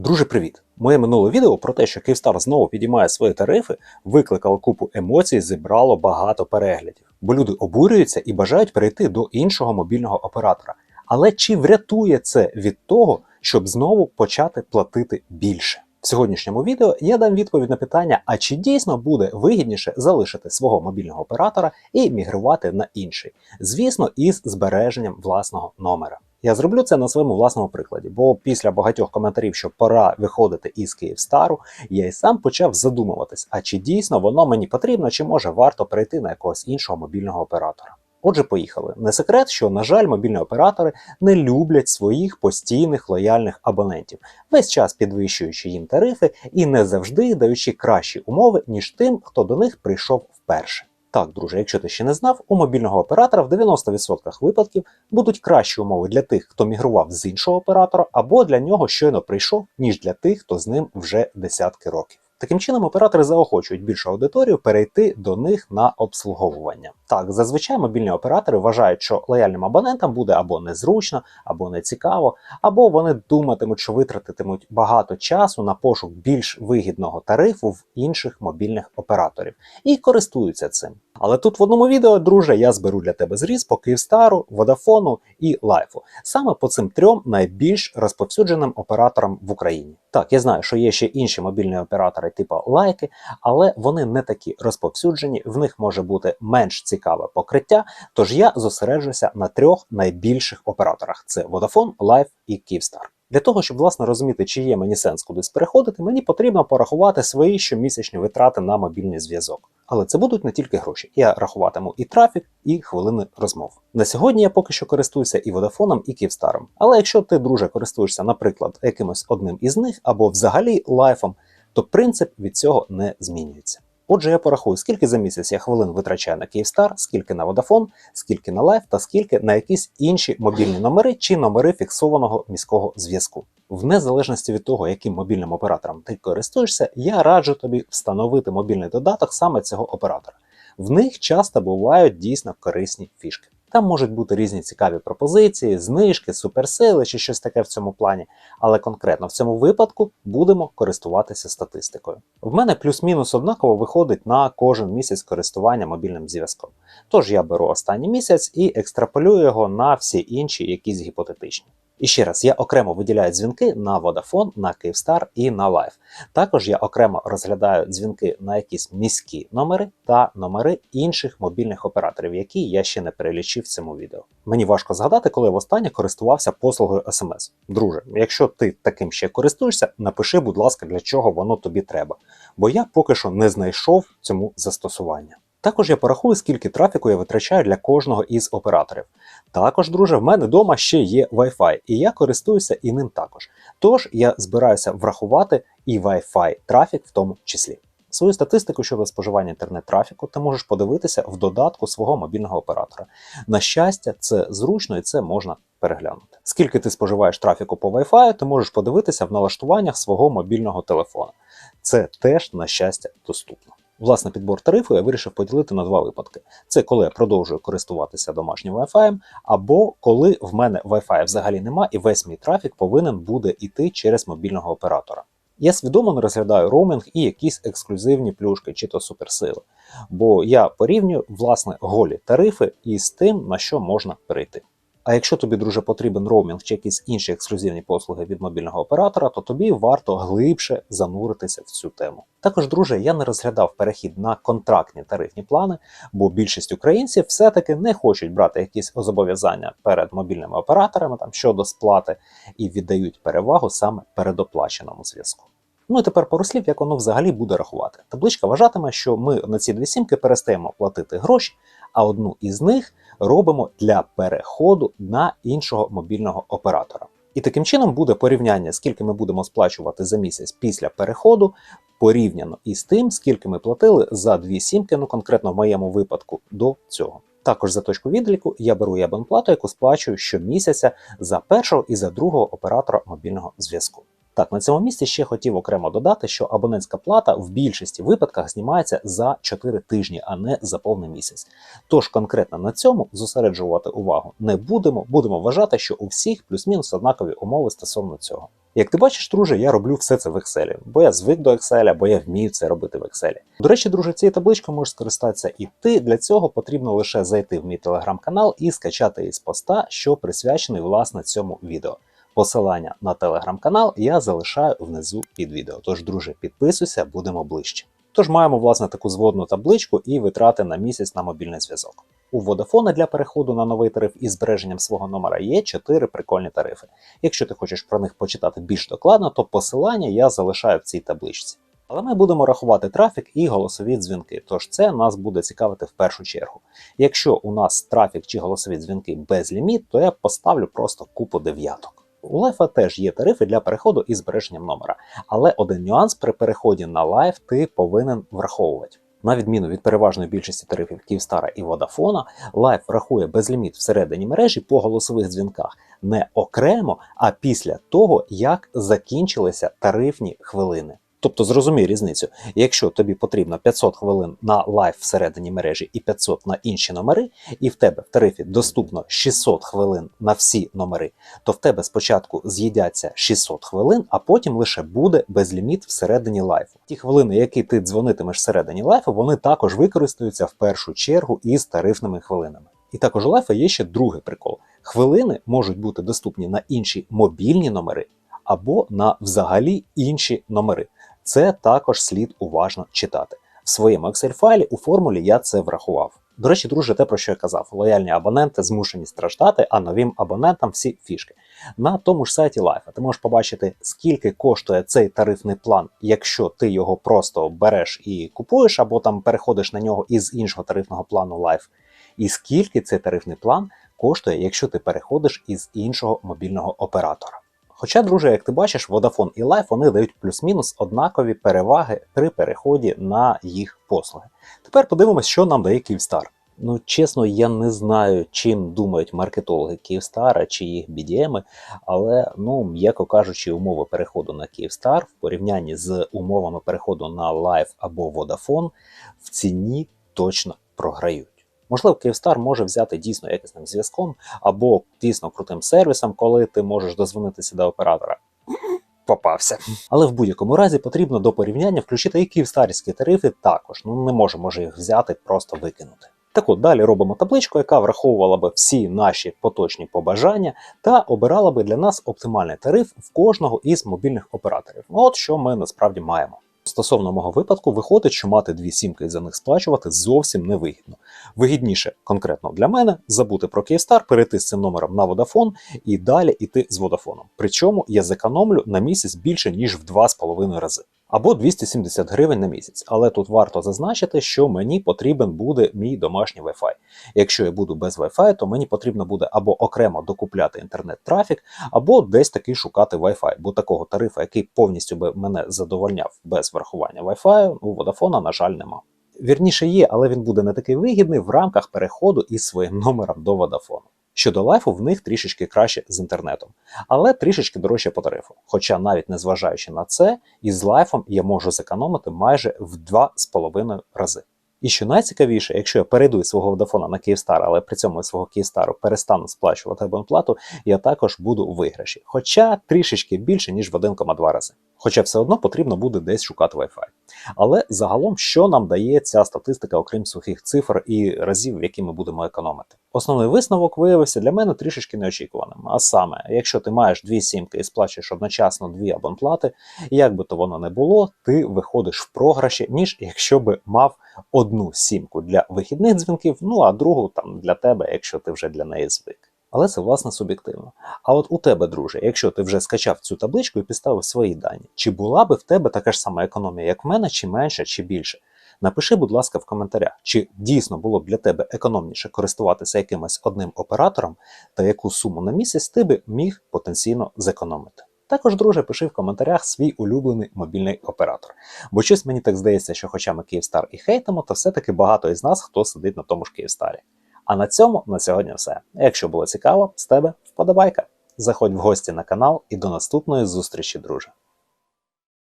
Друже, привіт! Моє минуле відео про те, що Київстар знову підіймає свої тарифи, викликало купу емоцій, зібрало багато переглядів. Бо люди обурюються і бажають перейти до іншого мобільного оператора. Але чи врятує це від того, щоб знову почати платити більше? В сьогоднішньому відео я дам відповідь на питання: а чи дійсно буде вигідніше залишити свого мобільного оператора і мігрувати на інший? Звісно, із збереженням власного номера. Я зроблю це на своєму власному прикладі, бо після багатьох коментарів, що пора виходити із Київстару, я й сам почав задумуватись, а чи дійсно воно мені потрібно, чи може варто перейти на якогось іншого мобільного оператора. Отже, поїхали. Не секрет, що, на жаль, мобільні оператори не люблять своїх постійних лояльних абонентів, весь час підвищуючи їм тарифи і не завжди даючи кращі умови, ніж тим, хто до них прийшов вперше. Так, друже, якщо ти ще не знав, у мобільного оператора в 90% випадків будуть кращі умови для тих, хто мігрував з іншого оператора, або для нього щойно прийшов, ніж для тих, хто з ним вже десятки років. Таким чином, оператори заохочують більшу аудиторію перейти до них на обслуговування. Так, зазвичай мобільні оператори вважають, що лояльним абонентам буде або незручно, або не цікаво, або вони думатимуть, що витратитимуть багато часу на пошук більш вигідного тарифу в інших мобільних операторів і користуються цим. Але тут в одному відео, друже, я зберу для тебе зріз по Київстару, Водафону і Лайфу. Саме по цим трьом найбільш розповсюдженим операторам в Україні. Так, я знаю, що є ще інші мобільні оператори, типу лайки, але вони не такі розповсюджені, в них може бути менш цікаве покриття. Тож я зосереджуся на трьох найбільших операторах: це Vodafone, Life і Київстар. Для того, щоб власне розуміти, чи є мені сенс кудись переходити, мені потрібно порахувати свої щомісячні витрати на мобільний зв'язок. Але це будуть не тільки гроші. Я рахуватиму і трафік, і хвилини розмов. На сьогодні я поки що користуюся і Водафоном, і Київстаром. Але якщо ти, друже, користуєшся, наприклад, якимось одним із них або взагалі лайфом, то принцип від цього не змінюється. Отже, я порахую, скільки за місяць я хвилин витрачаю на Київстар, скільки на Водафон, скільки на Лайф та скільки на якісь інші мобільні номери чи номери фіксованого міського зв'язку. В незалежності від того, яким мобільним оператором ти користуєшся, я раджу тобі встановити мобільний додаток саме цього оператора. В них часто бувають дійсно корисні фішки. Там можуть бути різні цікаві пропозиції, знижки, суперсили чи щось таке в цьому плані. Але конкретно в цьому випадку будемо користуватися статистикою. В мене плюс-мінус однаково виходить на кожен місяць користування мобільним зв'язком. Тож я беру останній місяць і екстраполюю його на всі інші якісь гіпотетичні. І ще раз, я окремо виділяю дзвінки на Vodafone, на Київстар і на Life. Також я окремо розглядаю дзвінки на якісь міські номери та номери інших мобільних операторів, які я ще не перелічив в цьому відео. Мені важко згадати, коли я востаннє користувався послугою SMS. Друже, якщо ти таким ще користуєшся, напиши, будь ласка, для чого воно тобі треба. Бо я поки що не знайшов цьому застосування. Також я порахую, скільки трафіку я витрачаю для кожного із операторів. Також, друже, в мене вдома ще є Wi-Fi, і я користуюся і ним також. Тож я збираюся врахувати і Wi-Fi трафік в тому числі. Свою статистику щодо споживання інтернет-трафіку ти можеш подивитися в додатку свого мобільного оператора. На щастя, це зручно і це можна переглянути. Скільки ти споживаєш трафіку по Wi-Fi, ти можеш подивитися в налаштуваннях свого мобільного телефона. Це теж, на щастя, доступно. Власне, підбор тарифу я вирішив поділити на два випадки: це коли я продовжую користуватися домашнім Wi-Fi, або коли в мене Wi-Fi взагалі нема, і весь мій трафік повинен буде йти через мобільного оператора. Я свідомо не розглядаю роумінг і якісь ексклюзивні плюшки чи то суперсили, бо я порівнюю власне голі тарифи із тим, на що можна перейти. А якщо тобі, друже, потрібен роумінг чи якісь інші ексклюзивні послуги від мобільного оператора, то тобі варто глибше зануритися в цю тему. Також, друже, я не розглядав перехід на контрактні тарифні плани, бо більшість українців все-таки не хочуть брати якісь зобов'язання перед мобільними операторами там щодо сплати і віддають перевагу саме передоплаченому зв'язку. Ну і тепер пару слів, як воно взагалі буде рахувати. Табличка вважатиме, що ми на ці дві сімки перестаємо платити гроші, а одну із них робимо для переходу на іншого мобільного оператора. І таким чином буде порівняння, скільки ми будемо сплачувати за місяць після переходу, порівняно із тим, скільки ми платили за дві сімки, ну конкретно в моєму випадку, до цього. Також за точку відліку я беру ябанплату, яку сплачую щомісяця за першого і за другого оператора мобільного зв'язку. Так, на цьому місці ще хотів окремо додати, що абонентська плата в більшості випадках знімається за 4 тижні, а не за повний місяць. Тож конкретно на цьому зосереджувати увагу не будемо. Будемо вважати, що у всіх плюс-мінус однакові умови стосовно цього. Як ти бачиш, друже, я роблю все це в Excel, бо я звик до Excel, бо я вмію це робити в Excel. До речі, друже, цією табличкою можеш скористатися і ти. Для цього потрібно лише зайти в мій телеграм-канал і скачати із поста, що присвячений власне цьому відео. Посилання на телеграм-канал я залишаю внизу під відео. Тож, друже, підписуйся, будемо ближче. Тож маємо власне таку зводну табличку і витрати на місяць на мобільний зв'язок. У Vodafone для переходу на новий тариф із збереженням свого номера є 4 прикольні тарифи. Якщо ти хочеш про них почитати більш докладно, то посилання я залишаю в цій табличці. Але ми будемо рахувати трафік і голосові дзвінки, тож це нас буде цікавити в першу чергу. Якщо у нас трафік чи голосові дзвінки без ліміт, то я поставлю просто купу дев'яток. У лайфа теж є тарифи для переходу із збереженням номера, але один нюанс при переході на лайф ти повинен враховувати. На відміну від переважної більшості тарифів Київстара і Водафона, Life рахує безліміт всередині мережі по голосових дзвінках не окремо, а після того, як закінчилися тарифні хвилини. Тобто зрозумій різницю, якщо тобі потрібно 500 хвилин на лайф всередині мережі і 500 на інші номери, і в тебе в тарифі доступно 600 хвилин на всі номери, то в тебе спочатку з'їдяться 600 хвилин, а потім лише буде безліміт всередині лайфу. Ті хвилини, які ти дзвонитимеш всередині лайфу, вони також використаються в першу чергу із тарифними хвилинами. І також у лайфа є ще другий прикол: хвилини можуть бути доступні на інші мобільні номери або на взагалі інші номери. Це також слід уважно читати. В своєму Excel-файлі у формулі я це врахував. До речі, друже, те, про що я казав, лояльні абоненти змушені страждати, а новим абонентам всі фішки. На тому ж сайті Life ти можеш побачити, скільки коштує цей тарифний план, якщо ти його просто береш і купуєш, або там переходиш на нього із іншого тарифного плану Life, і скільки цей тарифний план коштує, якщо ти переходиш із іншого мобільного оператора. Хоча, друже, як ти бачиш, Vodafone і Life вони дають плюс-мінус однакові переваги при переході на їх послуги. Тепер подивимось, що нам дає Київстар. Ну, чесно, я не знаю, чим думають маркетологи Київстара чи їх BDM, але, ну, м'яко кажучи, умови переходу на Київстар в порівнянні з умовами переходу на Life або Vodafone в ціні точно програють. Можливо, Київстар може взяти дійсно якісним зв'язком або дійсно крутим сервісом, коли ти можеш дозвонитися до оператора. Попався. Але в будь-якому разі потрібно до порівняння включити і київстарські тарифи також. Ну не можемо ж їх взяти, просто викинути. Так от далі робимо табличку, яка враховувала би всі наші поточні побажання та обирала би для нас оптимальний тариф в кожного із мобільних операторів. От що ми насправді маємо. Стосовно мого випадку, виходить, що мати дві сімки і за них сплачувати зовсім невигідно. Вигідніше, конкретно для мене, забути про Київстар, перейти з цим номером на Vodafone і далі йти з Vodafone. Причому я зекономлю на місяць більше ніж в 2,5 рази. Або 270 гривень на місяць. Але тут варто зазначити, що мені потрібен буде мій домашній Wi-Fi. Якщо я буду без Wi-Fi, то мені потрібно буде або окремо докупляти інтернет-трафік, або десь таки шукати Wi-Fi. Бо такого тарифу, який повністю би мене задовольняв без врахування Wi-Fi, у Vodafone, на жаль, нема. Вірніше є, але він буде не такий вигідний в рамках переходу із своїм номером до Vodafone. Щодо лайфу, в них трішечки краще з інтернетом, але трішечки дорожче по тарифу. Хоча навіть незважаючи на це, із лайфом я можу зекономити майже в 2,5 рази. І що найцікавіше, якщо я перейду із свого Vodafone на Київстар, але при цьому із свого Київстару перестану сплачувати абонплату, я також буду у виграші. Хоча трішечки більше, ніж в 1,2 рази. Хоча все одно потрібно буде десь шукати Wi-Fi. Але загалом, що нам дає ця статистика, окрім сухих цифр і разів, в які ми будемо економити? Основний висновок виявився для мене трішечки неочікуваним. А саме, якщо ти маєш дві сімки і сплачуєш одночасно дві абонплати, як би то воно не було, ти виходиш в програші, ніж якщо би мав одну сімку для вихідних дзвінків, ну а другу там для тебе, якщо ти вже для неї звик. Але це власне суб'єктивно. А от у тебе, друже, якщо ти вже скачав цю табличку і підставив свої дані, чи була би в тебе така ж сама економія, як в мене, чи менша, чи більше? Напиши, будь ласка, в коментарях, чи дійсно було б для тебе економніше користуватися якимось одним оператором, та яку суму на місяць ти би міг потенційно зекономити. Також, друже, пиши в коментарях свій улюблений мобільний оператор. Бо щось мені так здається, що хоча ми Київстар і хейтимо, то все-таки багато із нас, хто сидить на тому ж Київстарі. А на цьому на сьогодні все. Якщо було цікаво, з тебе вподобайка. Заходь в гості на канал і до наступної зустрічі, друже.